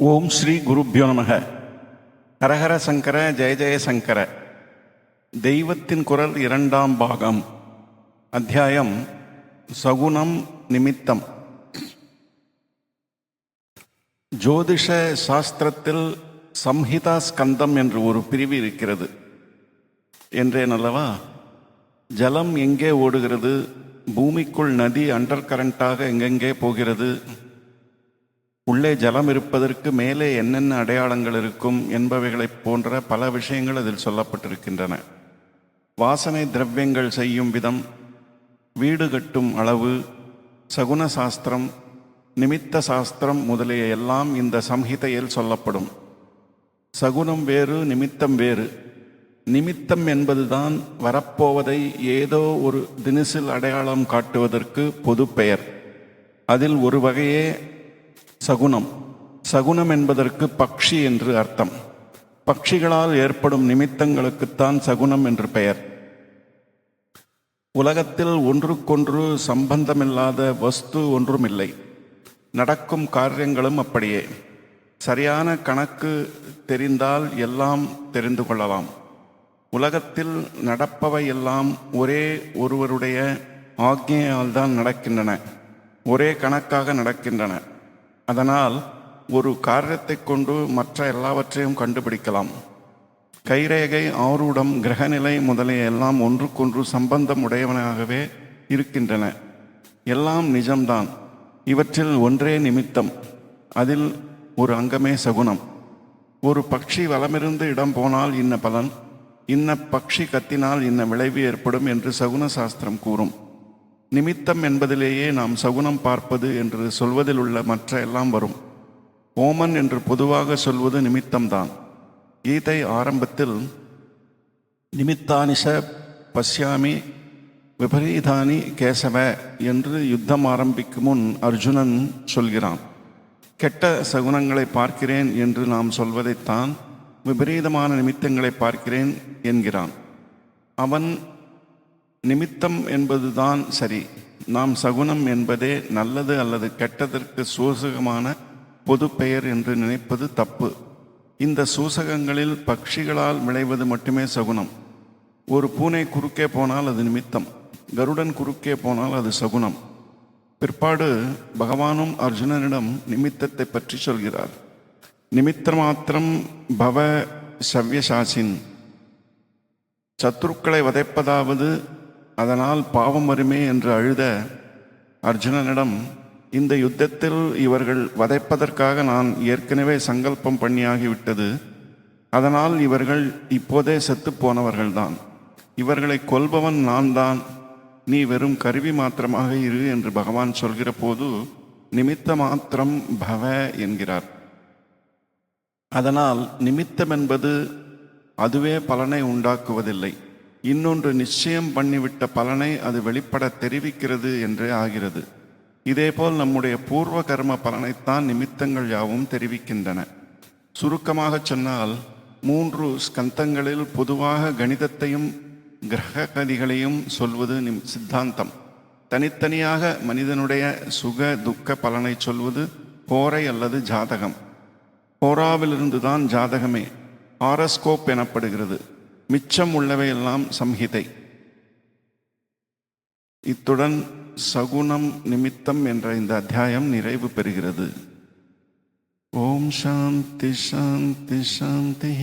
ஓம் ஸ்ரீ குருப்பியோ நமக. ஹரஹர சங்கர ஜெய ஜெய சங்கர. தெய்வத்தின் குரல் இரண்டாம் பாகம். அத்தியாயம் சகுனம் நிமித்தம். ஜோதிஷ சாஸ்திரத்தில் சம்ஹிதா ஸ்கந்தம் என்று ஒரு பிரிவு இருக்கிறது. என்றேன் அல்லவா? ஜலம் எங்கே ஓடுகிறது? பூமிக்குள் நதி அண்டர் கரண்டாக எங்கெங்கே போகிறது? உள்ளே ஜலம் இருப்பதற்கு மேலே என்னென்ன அடையாளங்கள் இருக்கும் என்பவைகளைப் போன்ற பல விஷயங்கள் அதில் சொல்லப்பட்டிருக்கின்றன. வாசனை திரவியங்கள் செய்யும் விதம் வீடு கட்டும் அளவு சகுன சாஸ்திரம் நிமித்த சாஸ்திரம் முதலிய எல்லாம் இந்த சம்ஹிதையில் சொல்லப்படும். சகுனம் வேறு நிமித்தம் வேறு. நிமித்தம் என்பதுதான் வரப்போவதை ஏதோ ஒரு தினசில் அடையாளம் காட்டுவதற்கு பொது பெயர். அதில் ஒரு வகையே சகுனம். சகுனம் என்பதற்கு பக்ஷி என்று அர்த்தம். பக்ஷிகளால் ஏற்படும் நிமித்தங்களுக்குத்தான் சகுனம் என்று பெயர். உலகத்தில் ஒன்றுக்கொன்று சம்பந்தமில்லாத வஸ்து ஒன்றுமில்லை. நடக்கும் காரியங்களும் அப்படியே. சரியான கணக்கு தெரிந்தால் எல்லாம் தெரிந்து கொள்ளலாம். உலகத்தில் நடப்பவை எல்லாம் ஒரே ஒருவருடைய ஆக்ஞையால் தான் நடக்கின்றன. ஒரே கணக்காக நடக்கின்றன. அதனால் ஒரு காரியத்தை கொண்டு மற்ற எல்லாவற்றையும் கண்டுபிடிக்கலாம். கைரேகை ஆரூடம் கிரகநிலை முதலிய எல்லாம் ஒன்றுக்கொன்று சம்பந்தம் உடையவனாகவே இருக்கின்றன. எல்லாம் நிஜம்தான். இவற்றில் ஒன்றே நிமித்தம். அதில் ஒரு அங்கமே சகுனம். ஒரு பக்ஷி வலமிருந்து இடம் போனால் இன்ன பலன் இன்ன பக்ஷி கத்தினால் இன்ன விளைவு ஏற்படும் என்று சகுன சாஸ்திரம் கூறும். நிமித்தம் என்பதிலேயே நாம் சகுனம் பார்ப்பது என்று சொல்வதில் உள்ள மற்ற எல்லாம் வரும். ஓமன் என்று பொதுவாக சொல்வது நிமித்தம்தான். கீதை ஆரம்பத்தில் நிமித்தானிச பஸ்யாமி விபரீதானி கேசவ என்று யுத்தம் ஆரம்பிக்கும் முன் அர்ஜுனன் சொல்கிறான் கெட்ட சகுனங்களை பார்க்கிறேன் என்று நாம் சொல்வதைத்தான் விபரீதமான நிமித்தங்களை பார்க்கிறேன் என்கிறான். அவன் நிமித்தம் என்பதுதான் சரி. நாம் சகுனம் என்பதே நல்லது அல்லது கெட்டதற்கு சூசகமான பொது பெயர் என்று நினைப்பது தப்பு. இந்த சூசகங்களில் பட்சிகளால் விளைவது மட்டுமே சகுனம். ஒரு பூனை குறுக்கே போனால் அது நிமித்தம். கருடன் குறுக்கே போனால் அது சகுனம். பிற்பாடு பகவானும் அர்ஜுனனிடம் நிமித்தத்தை பற்றி சொல்கிறார். நிமித்த மாத்திரம் பவ சவ்யசாசின். சத்துருக்களை வதைப்பதாவது அதனால் பாவம் வருமே என்று அழுத அர்ஜுனனிடம் இந்த யுத்தத்தில் இவர்கள் வதைப்பதற்காக நான் ஏற்கனவே சங்கல்பம் பண்ணியாகிவிட்டது. அதனால் இவர்கள் இப்போதே செத்து போனவர்கள்தான். இவர்களை கொல்பவன் நான் தான் நீ வெறும் கருவி மாத்திரமாக இரு என்று பகவான் சொல்கிற போது நிமித்த மாத்திரம் பவ என்கிறார். அதனால் நிமித்தம் என்பது அதுவே பலனை உண்டாக்குவதில்லை. இன்னொன்று நிச்சயம் பண்ணிவிட்ட பலனை அது வெளிப்பட தெரிவிக்கிறது என்றே ஆகிறது. இதேபோல் நம்முடைய பூர்வ கர்ம பலனைத்தான் நிமித்தங்கள் யாவும் தெரிவிக்கின்றன. சுருக்கமாக சொன்னால் மூன்று ஸ்கந்தங்களில் பொதுவாக கணிதத்தையும் கிரக கதிகளையும் சொல்வது நிம் சித்தாந்தம். தனித்தனியாக மனிதனுடைய சுக துக்க பலனை சொல்வது போரை அல்லது ஜாதகம். போராவிலிருந்து தான் ஜாதகமே. ஆரஸ்கோப் எனப்படுகிறது. மிச்சம் உள்ளவையெல்லாம் சம்ஹிதை. இத்துடன் சகுனம் நிமித்தம் என்ற இந்த அத்தியாயம் நிறைவு பெறுகிறது. ஓம் சாந்தி சாந்தி சாந்தி.